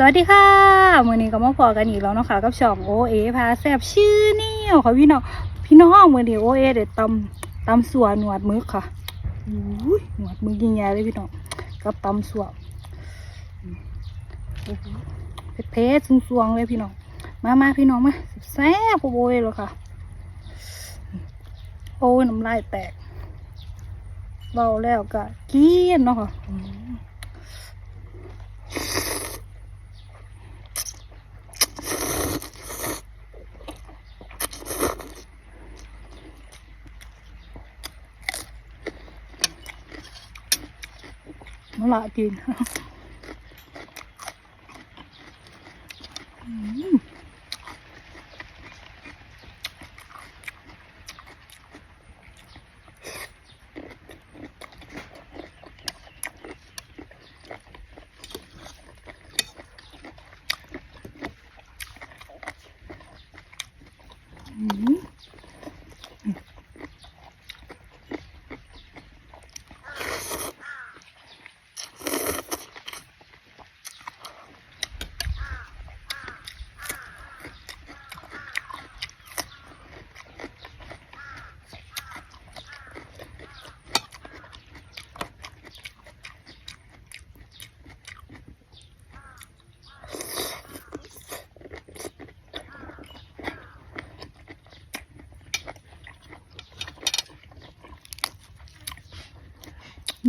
สวัสดีค่ะมื่อนี้ก็มาพอกันอีกแล้วเนาะค่ะกับช่องโอเอพาแซบชื่อเนี่ยค่ะพี่น้องพี่น้องมื่อนี้โอเอเด็ดตำตำสัวหนวดมึกค่ะอุ้ยหนวดมึกยิ่งใหญ่เลยพี่น้องกับตำสัวเผ็ดๆสวงๆเลยพี่น้องมามาพี่น้องมาแซ่บโอ้ยเลยค่ะโอ้ยน้ำลายแตกเบาแล้วก็กินเนาะค่ะ อืมม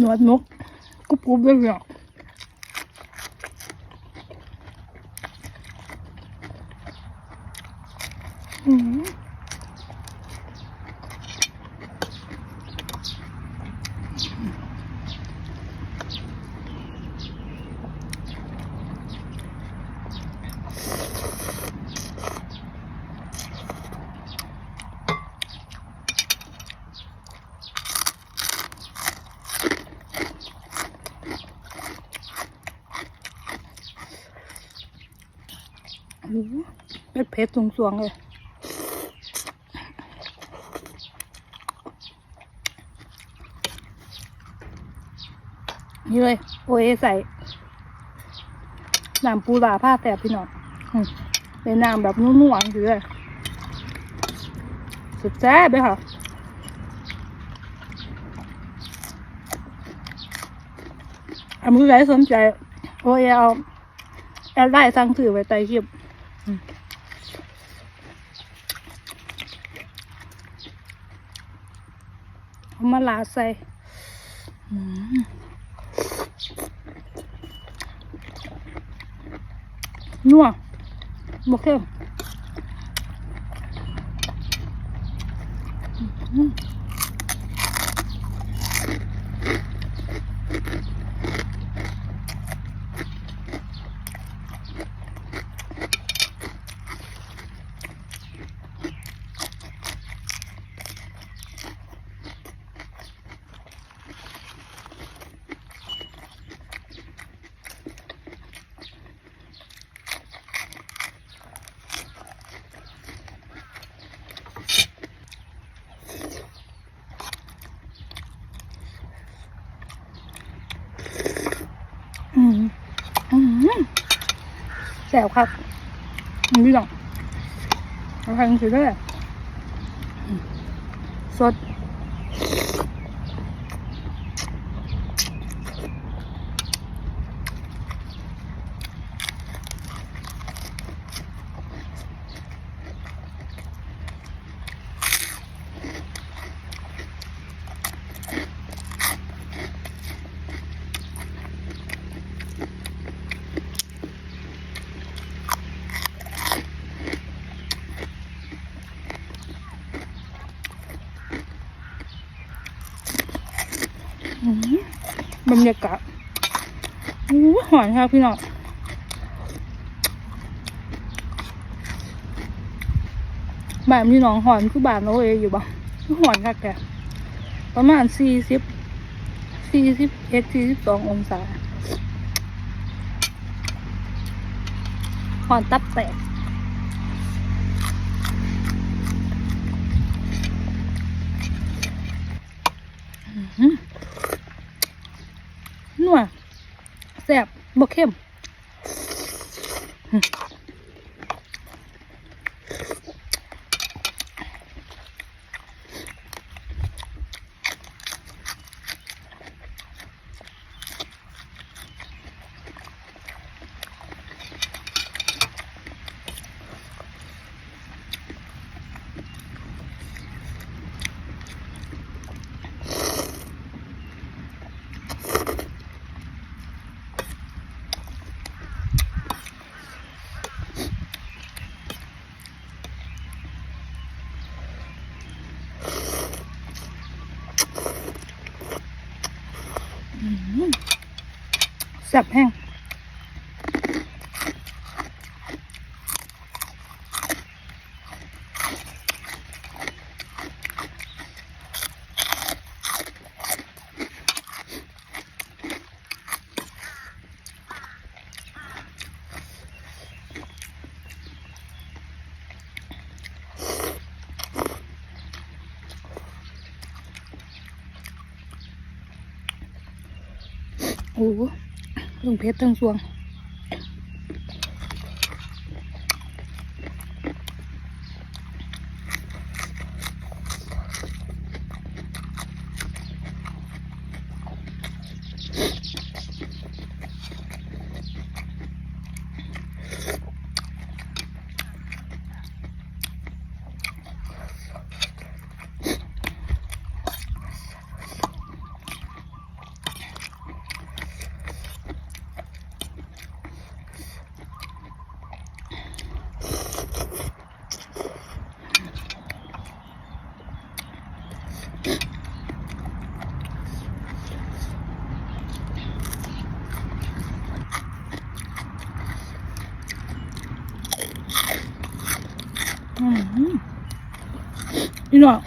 วดนกกรุบกรุบเลยพี่น้องอืม เผ็ดเผ็ดสวงๆเลยนี่เลย โอเอใส่น้ำปูลาผ้าแตบพี่น้องเป็นน้ำแบบนุ่มๆอยู่เลยสุดแซ่บเลยค่ะอันมือไหนสนใจ โอเอเอาแอดได้สั่งถือไว้ใต้คลิป เอามาลาใส่นัวบกเข้มอื้อหืออืมอืม แสบครับมันพี่น้อกเอาทางสิได้อืมสด อืม บรรยากาศอู้หอนครับพี่น้องบ้านพี่น้องหอนคือบ้านเราเองอยู่บ้างหอนคักแกประมาณสี่สิบสี่สิบเอ็ดสี่สิบสององศาหอนตับแตกอื้อหือ นัวแซ่บบ่เข้ม แซ่บแห้งโอ้ โหเรื่องเพชรทั้งสวง พี่น้อง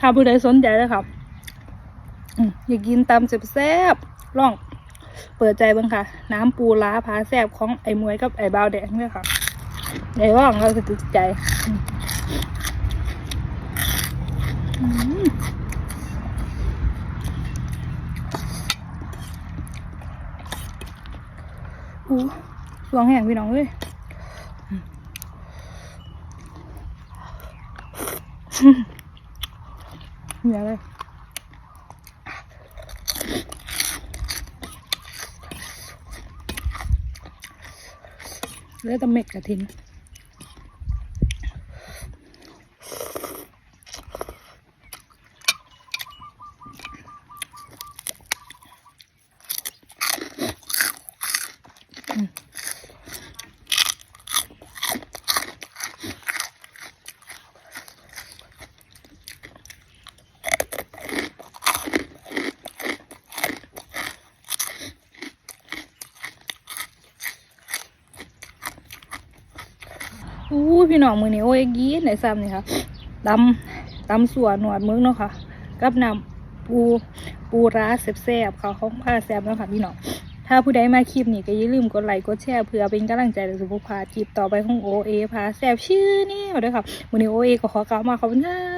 ถ้าผู้ใดสนใจนะครับอืมอยากกินตำแซ่บๆลอง เปิดใจบ้างค่ะ น้ำปูล้าพาแซ่บของไอ้มวยกับไอ้บาวแดงเนี่ยค่ะ ไอ้ว่างเราจะติดใจอืมอืมอู้สวง แล้วแต่เม็ดกระทิน พี่น้องมือนี่โอ้ยยีนไหนซ้ำนี่ค่ะตำตำส่วหนวดมึกเนาะค่ะ กับน้ำปูปูร้าแซ่บๆค่ะของผ้าแซ่บเนาะค่ะพี่น้องถ้าผู้ใดมาคลิปนี้ก็อย่าลืมกดไลค์กดแชร์เพื่อเป็นกำลังใจในสุขภาพคลิปต่อไปของโอเอพาแซ่บชื่อนี่เอาด้วยค่ะวันนี้โอเอก็ขอกล่าวมาขอบคุณค่ะ